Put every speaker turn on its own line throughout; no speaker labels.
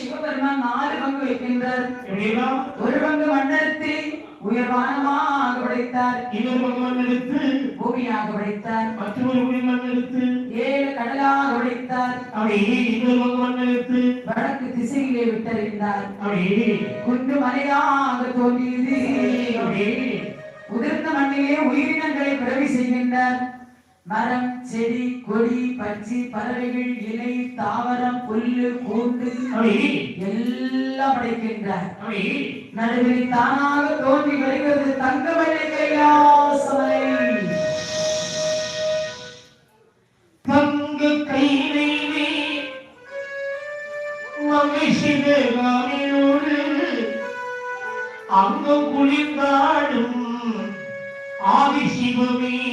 சிவபெருமான் நாலு பங்கு வைக்கின்றார். ஒரு பங்கு மண்ணெடுத்து உயர்வானமாக உடைத்தார் இன்னொரு பங்கு மண்ணெடுத்து
பூமியாக படைத்தார்
மற்றொரு பூமி மண்ணெடுத்து
ஏழு கடலாக உடைத்தார்
அப்படி இன்னொரு பங்கு மண்ணெடுத்து
வடக்கு திசையிலே விட்டறிந்தார்.
அப்படி
குன்று மலையாக தோன்றியது.
அப்படி
உதிர்ந்த மண்ணிலே உயிரினங்களை பிறவி செய்கின்றார். மரம் செடி கொடி பச்சி பறவைகள் இலை தாவரம் புல்லு
அப்படி.
எல்லாம் படைக்கின்றார். நடுவில் தானாக தோன்றி வருகிறது தங்க வெள்ளை கைலாசமலை.
தங்க கையிலே மகிழ்ச்சியோடு அங்கம் குளிர்ந்தாடும் ஆதிசிவமே.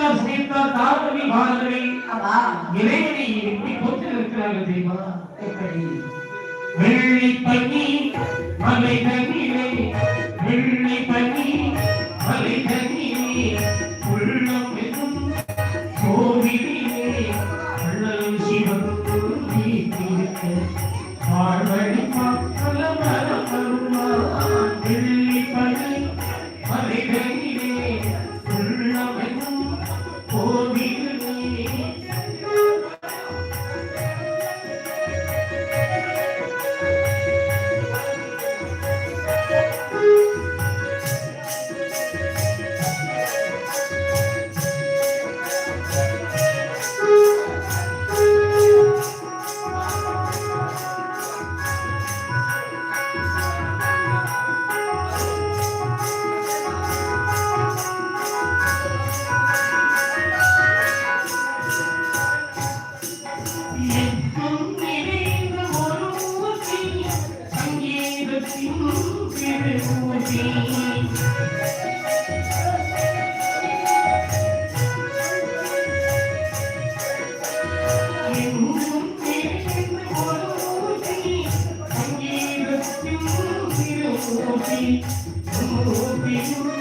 சங்கத்தார் சேர்த்தார் தாரவி
ஆமா.
இறைவனை எப்படி போட்டு இருக்கிறார்கள் தெரியுமா வெள்ளி பனி மலை தண்ணீரே. வெள்ளி பனி மலை தண்ணீரே. Gopi, Gopi, Gopi.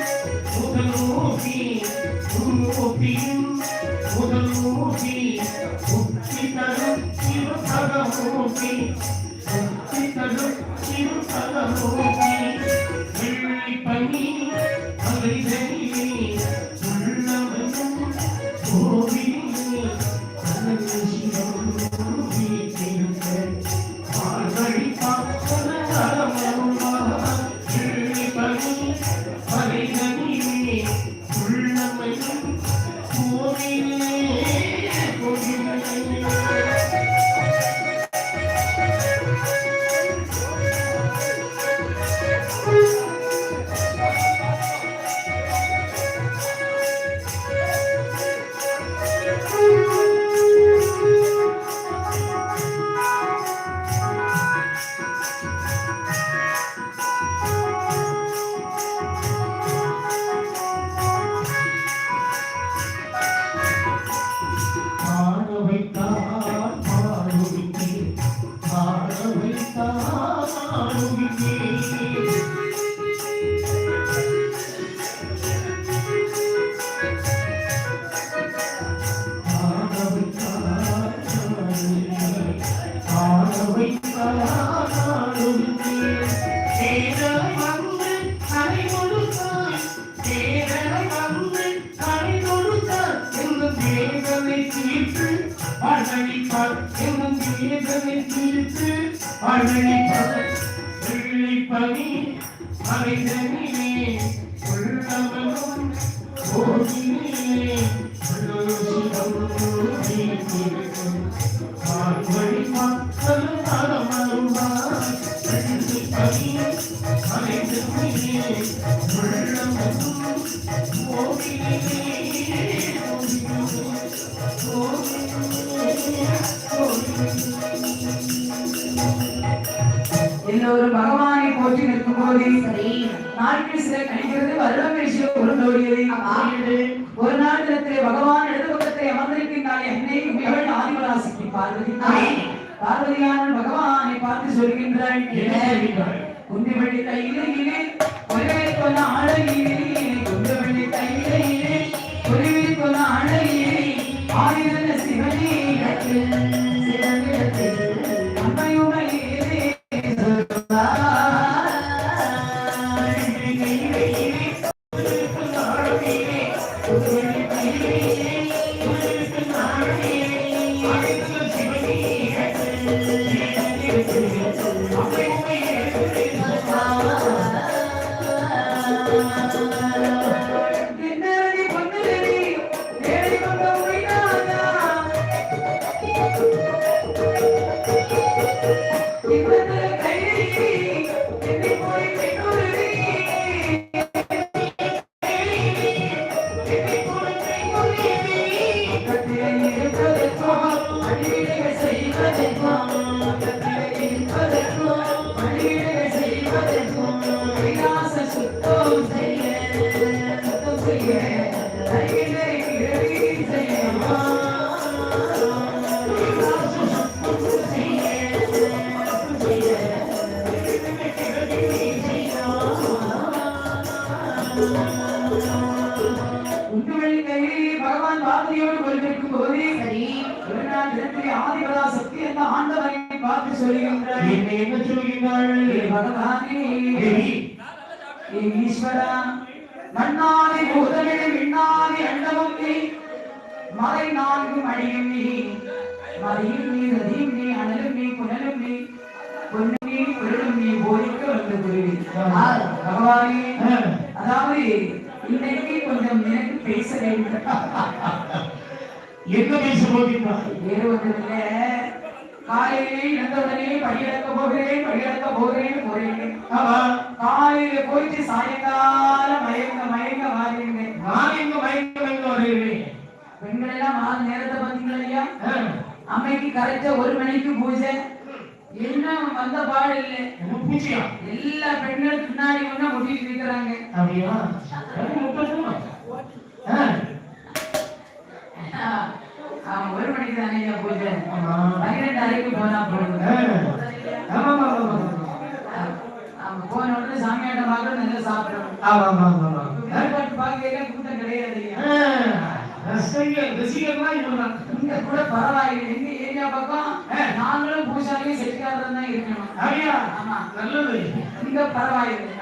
எல்லோரும் பகவானை போற்றி நிற்கும் போது நாட்கள் சில கழிக்கிறது வருடங்கள் சில உருண்டோடியது ஒரு நாள் தினத்திலே பகவான் இடது பக்கத்தை அமர்ந்திருக்கின்றால் உமைகள் ஆதிவராசிக்கு பார்வதி. பார்வதியானவள் பகவானை பார்த்து சொல்கின்றாள்
என்ன சொல்கிறாள்?
குண்டுவெள்ளி கையிலே ஒருவே கொண்ட அழகிலே குண்டுவெள்ளி கையிலே ஒருவே கொண்ட அழகிலே ஆயிரந்த சிவனே
Thank you.
ஏ ஈஸ்வரா மண்ணாதி பூதமிழ் விண்ணாதி அண்டமும் நீ மலை நான்கு மணியும் நீ மலையும் நீ நதியும் நீ அனலும் நீ புனலும் நீ பொன்னும் நீ பொருளும் நீ போதிக்க வந்த குருவி பகவானே அதாவது இன்னைக்கு கொஞ்சம் எனக்கு பேச வேண்டும்
என்ன பேச போகின்றாள்
வேறு ஒன்றுமில்ல காலையிலே இழந்தவுடனே படியிழக்க போகிறேன் படியிழக்க போகிறேன்
ஆமா
காலையில போயிட்டு சாயங்காலம் மயங்க மயங்க வாருங்க
நான் எங்க மயக்க மயங்க வருகிறேன்.
பெண்கள் எல்லாம் ஆறு நேரத்தை பார்த்தீங்களா ஐயா? அம்மைக்கு கரெக்டா ஒரு மணிக்கு பூஜை. இன்னும் வந்த பாடு இல்லை.
என்ன பூச்சியா
எல்லா பெண்களும் பின்னாடி ஒண்ணா முட்டிட்டு இருக்கிறாங்க
அப்படியா சரி, முட்டை ஆ,
அவன் ஒரு மணிக்கு தானே பூஜை. பன்னிரெண்டு அறைக்கு போனா போதும். போன உடனே சாமியாட்டம் பார்க்கணும் நல்லா சாப்பிடணும். பார்க்கையில கூட்டம் கிடையாது. இங்க கூட பரவாயில்லை. எங்க ஏரியா பக்கம் நாங்களும் பூசாரியும் செட்டிக்காரரும் தான் இருக்கணும்? ஆமா.
நல்லது.
இங்க பரவாயில்லை.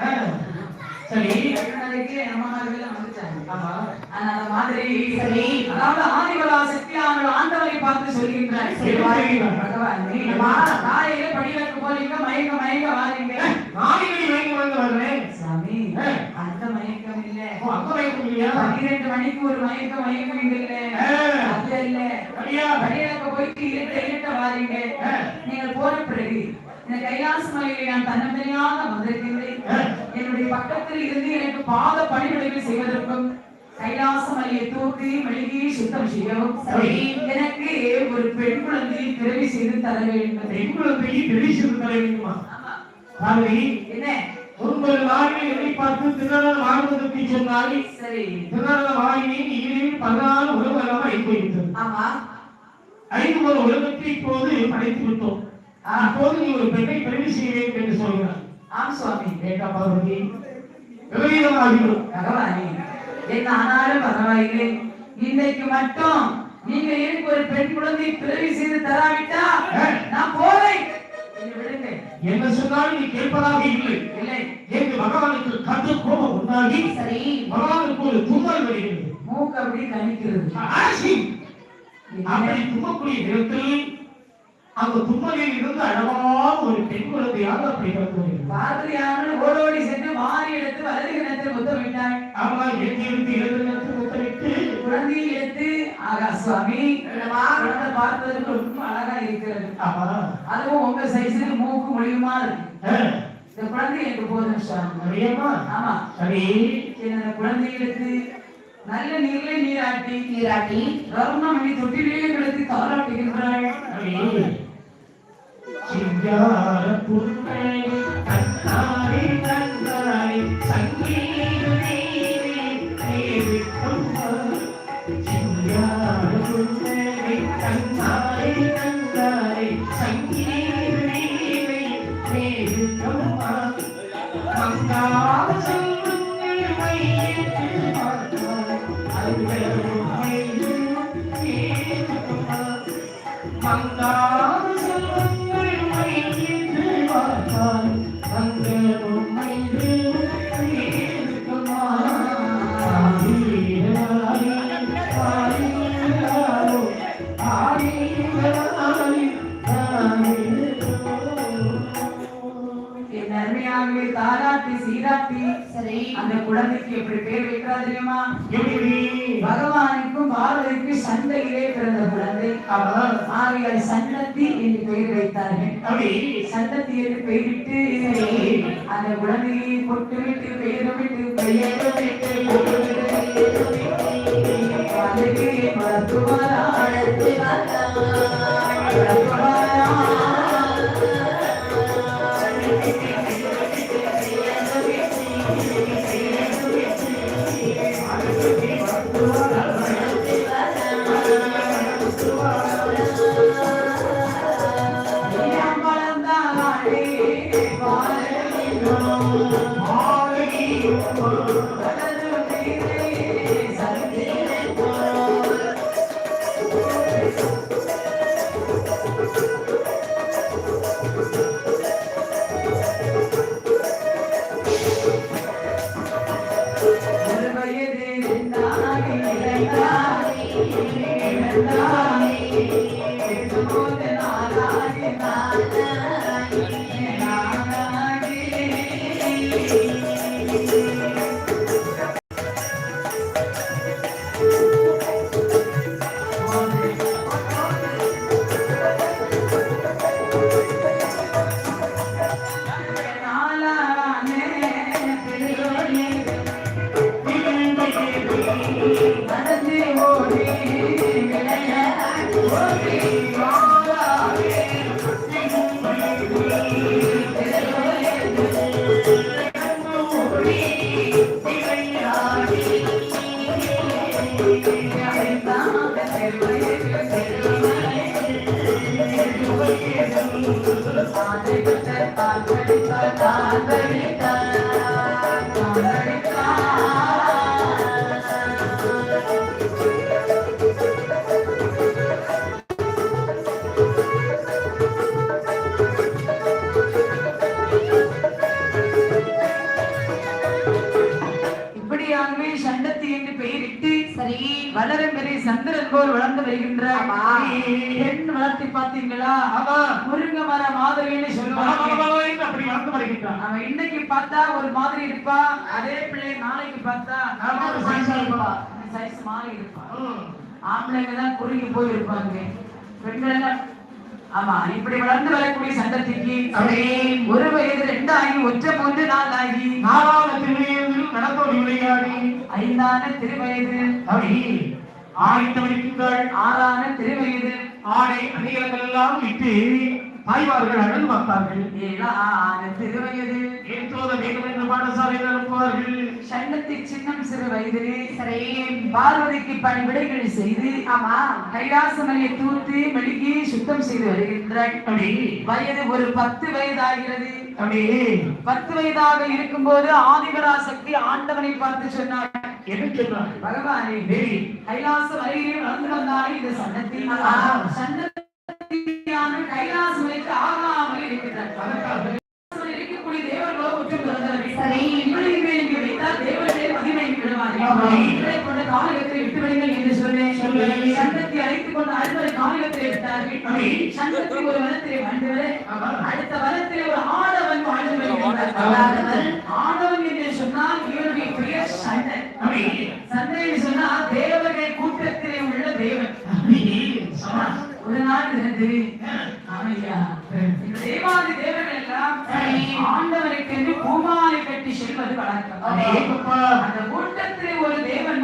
ஆமா.
அந்த மாதிரி சரி. அதாவது பார்த்து
வாருங்கள்.
பகவானே, காலையில போறீங்க வாரீங்க.
நாளைக்கு வர்றேன்
சாமி. அந்த மயக்கம் இல்ல.
வாங்க இல்லையா?
பன்னிரெண்டு மணிக்கு ஒரு மயக்கம் மயக்கம் இல்ல.
ஆ.
அது இல்ல.
அப்படியா?
படியிறக்க போயிட்டு இருட்ட இருட்ட வாரீங்க.
ஆ.
நீங்கள் போன பிறகு இந்த கைலாச மலையிலே நான் தன்னந்தனியாக வந்திருக்கின்றேன்.
ஆ.
என்னுடைய பக்கத்தில் இருந்து எனக்கு பாத பணிவிடைகள் செய்வதற்கும் கைலாச மலையை தூக்கி மெழுகி சுத்தம் செய்யவும்
சரி.
எனக்கு ஒரு பெண் குழந்தை பிறவி செய்து தர வேண்டும்.
பெண் குழந்தைக்கு தெரிவிச்சு தர வேண்டுமா?
என்ன?
ஒன்பது நாளில் என்னை பார்த்து திருநாள் வாழ்வதற்கு சொன்னால்
சரி.
திருநாள் வாயினின் ஈரில் பதினாறு உலகம் ஐந்து வைத்தது.
ஆமா.
ஐந்து ஒரு உலகத்தை இப்போது படைத்து விட்டோம்.
ஆ.
இப்போது நீ ஒரு பெண்ணை பிறவி செய்ய வேண்டும் என்று சொல்கிறார்
ஆம் சுவாமி.
கேட்டா பார்வதி விபரீதமாகிவிடும்.
பகவானே என்ன ஆனாலும் பரவாயில்லை. இன்னைக்கு மட்டும் நீங்க எனக்கு ஒரு பெண் குழந்தை பிறவி செய்து தராவிட்டா. நான் போறேன் என்னை
சொன்னாலும் நீ கேட்பதாக இல்லை.
இல்லை.
என்று பகவானுக்கு கட்டு கோபம் உண்டாகி
சரி.
பகவானுக்கு ஒரு தும்மல் வருகிறது.
மூக்கு அப்படி கணிக்கிறது.
அப்படி தும்மக்கூடிய நேரத்தில் அந்த தும்மலில் இருந்து அழகான ஒரு பெண் குழந்தையாக அப்படி கிடந்து வருகிறது
குழந்தை பார்ப்பதற்கு ரொம்ப அழகா இருக்கிறது. அதுவும் உங்க சைஸ்ல மூக்கு மொழியுமா இருக்கு. இந்த குழந்தை எனக்கு போதும்? ஆமா.
சரி.
இந்த குழந்தை எடுத்து நல்ல நீர்ல நீராட்டி
நீராட்டி
கருணமணி தொட்டிலே கிடத்தி தாராட்டுகின்றாள்
சிங்கார புன்னை
பார்வதிக்கும் சண்டையிலே பிறந்த குழந்தை ஆகையால் சண்டத்தி என்று பெயர் வைத்தார்கள் சண்டத்தி என்று பெயரிட்டு அந்த குழந்தையை பொட்டு விட்டு பெயரிட்டு பெயரிட்டு அதுக்கு வளர்த்துவாரா
வளர்த்து வந்தாள்.
வளர்த்துவாரா வருகின்ற
ஆமா.
பெண் வளர்த்தி பார்த்தீங்களா. முருங்க மர மாதிரின்னு சொல்லுவாங்க.
அப்படி வளர்ந்து வருகின்றான்.
அவன் இன்னைக்கு பார்த்தா ஒரு மாதிரி இருப்பா. அதே பிள்ளை நாளைக்கு பார்த்தா. சைஸ் மாறி இருப்பா.
ம்.
ஆம்பளைங்க தான் குறுகி போய் இருப்பாங்க பெண்கள் ஆமா இப்படி வளர்ந்து வரக்கூடிய
அப்படி
ஒரு வயது ரெண்டாகி ஒற்றை மூன்று நாள் ஆகி
நாலாவது திருவிழையில் நடந்தோடி விளையாடி
ஐந்தான திருவயது.
அப்படி ஆடித்து வருகின்றாள்
ஆறான திருவயது.
ஆடை அணிகலங்கள் எல்லாம் விட்டு தாய்மார்கள் அழகு பார்த்தார்கள்.
ஏழான திருவயது.
ஏற்றோத வேண்டும் என்று பாடசாலையில் அனுப்புவார்கள்?
சண்டத்தி சின்னம் சிறு வயதிலே
சரி
பார்வதிக்கு பணிவிடைகள் செய்து
ஆமா
கைலாசமலையை தூத்து மெழுகி சுத்தம் செய்து வருகின்றாள். வயது ஒரு பத்து வயதாகிறது. பத்து வயதாக இருக்கும்போது ஆதிபராசக்தி ஆண்டவனை பார்த்து சொன்னார்.
சொன்னார்
பகவானே
தேவி
கைலாச வளர்ந்து இந்த மலைக்கு ஆகாமல். இருக்கிறார் இருக்கக்கூடிய தேவர்களோ ஒற்று காலகத்தை விட்டு விடுங்கள் என்று சொன்னேன்
சொல்லு.
சண்டத்தை அழைத்துக் கொண்டு அறுவரை காலகத்தை விட்டார்கள். ஒரு வனத்திலே வந்தவர்
ஆமா.
அடுத்த வனத்திலே ஒரு ஆடவன் வாழ்ந்து வருகின்றார்.
ஆமா.
ஆடவன் ஆடவன் என்று சொன்னால் இவருடைய பெயர் சண்டை
அப்படி
சண்டை என்று சொன்னால் தேவர்கள் கூட்டத்திலே உள்ள தேவன்.
அப்படி
ஒரு நாள் இருந்தது அமையா தேவாதி தேவர்கள் எல்லாம் ஆண்டவருக்கு என்று பூமாலை கட்டி செல்வது வழக்கம். அந்த கூட்டத்திலே ஒரு தேவன்.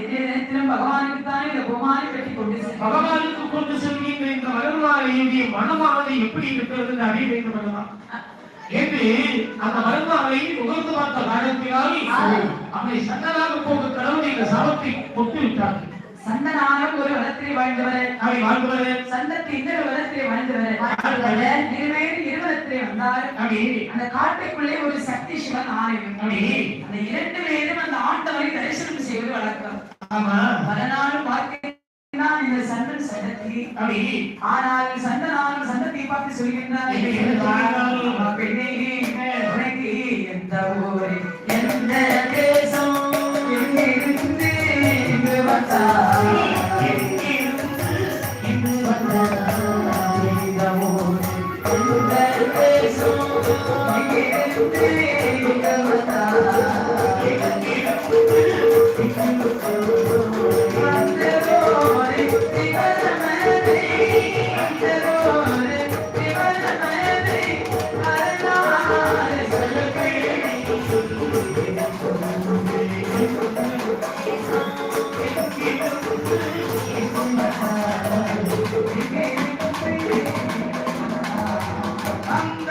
இதே நேரத்திலும் பகவானுக்கு தானே இந்த பூமாலை கட்டி கொண்டு
பகவானுக்கு கொண்டு செல்கின்ற இந்த மலர்வாழையுடைய மனமானது எப்படி இருக்கிறது அறிய வேண்டும் என்று அந்த மலர்வாழை முகர்ந்து பார்த்த காரணத்தினால் அவனை சன்னதாக போக கடவுளை இந்த சபத்தை கொட்டு விட்டார்கள்
சந்தனானம் ஒரு வளத்திலே வாழ்ந்தவர்.
அப்படி வாழ்ந்தவர்.
சந்தத்து இன்னொரு வளத்திலே வாழ்ந்தவர். இருவேறு இருவலத்திலே வந்தார். அந்த காட்டுக்குள்ளே ஒரு சக்தி சிவன் ஆலயம். அந்த இரண்டு பேரும் அந்த ஆண்டவரை தரிசனம் செய்வது வழக்கம்.
ஆமா.
பல நாளும் பார்க்கிறான் இந்த சந்தன்
அப்படி
ஆனால் சந்தனாலும் சந்தத்தை பார்த்து சொல்கின்றார்
என்ன சொல்கிறார்கள்?
அம்மா பெண்ணே, உனக்கு எந்த ஊரு, எந்த தேசம், எங்கிருந்து இங்கு வந்தாய்? இங்கு வந்தாய், இந்த ஊரு, எந்த தேசம், எங்கிருந்து I'm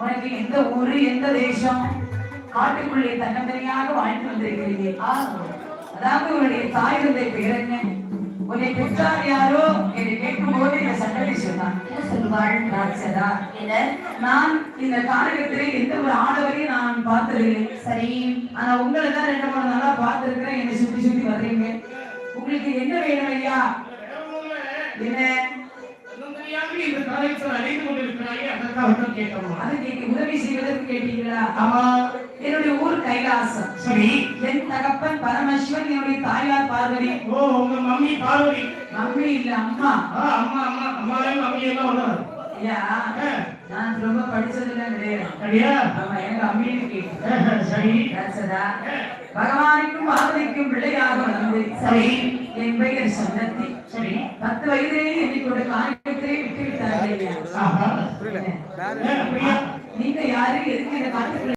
உனக்கு எந்த ஊரு எந்த தேசம்? காட்டுக்குள்ளே தன்னந்தனியாக வாழ்ந்து வந்திருக்கிறீர்கள். அதாவது உன்னுடைய தாய் தந்தை பேர் என்ன? உன்னை பெற்றார் யாரோ? என்று கேட்கும் போது இந்த சண்டை சொன்னான். சொல்வாள்? ராட்சதா. நான் இந்த காலகத்திலே எந்த ஒரு ஆடவரையும் நான் பார்த்திருக்கேன் சரி ஆனா உங்களை தான் ரெண்டு மூணு நாளா பார்த்திருக்கிறேன். என்னை சுத்தி சுத்தி வர்றீங்க. உங்களுக்கு என்ன வேணும் ஐயா? என்ன?
எதற்கு இந்த தலைவர் அழைத்து கொண்டிருக்கிறாயே ஆமா.
என்னுடைய ஊர் கைலாசம்.
சரி.
என் தகப்பன் பரமேஸ்வரன் தாயார் Parvathi.
Oh mummy Parvathi.
Mummy இல்ல அம்மா.
அம்மா அம்மா அம்மா மம்மி எல்லாம்
நான் ரொம்ப படிச்சதுலாம் கிடையாது. எங்க
அம்மியினுக்கு சரி.
கிடைச்சதா பகவானுக்கும் பார்வதிக்கும் பிள்ளையாக என் பெயர் சொன்னத்தி பத்து வயதிலேயே எண்ணிக்கொண்ட காரியத்திலே விட்டு விட்டார்கள் நீங்க யாரு? எதுக்கு இந்த காலத்துல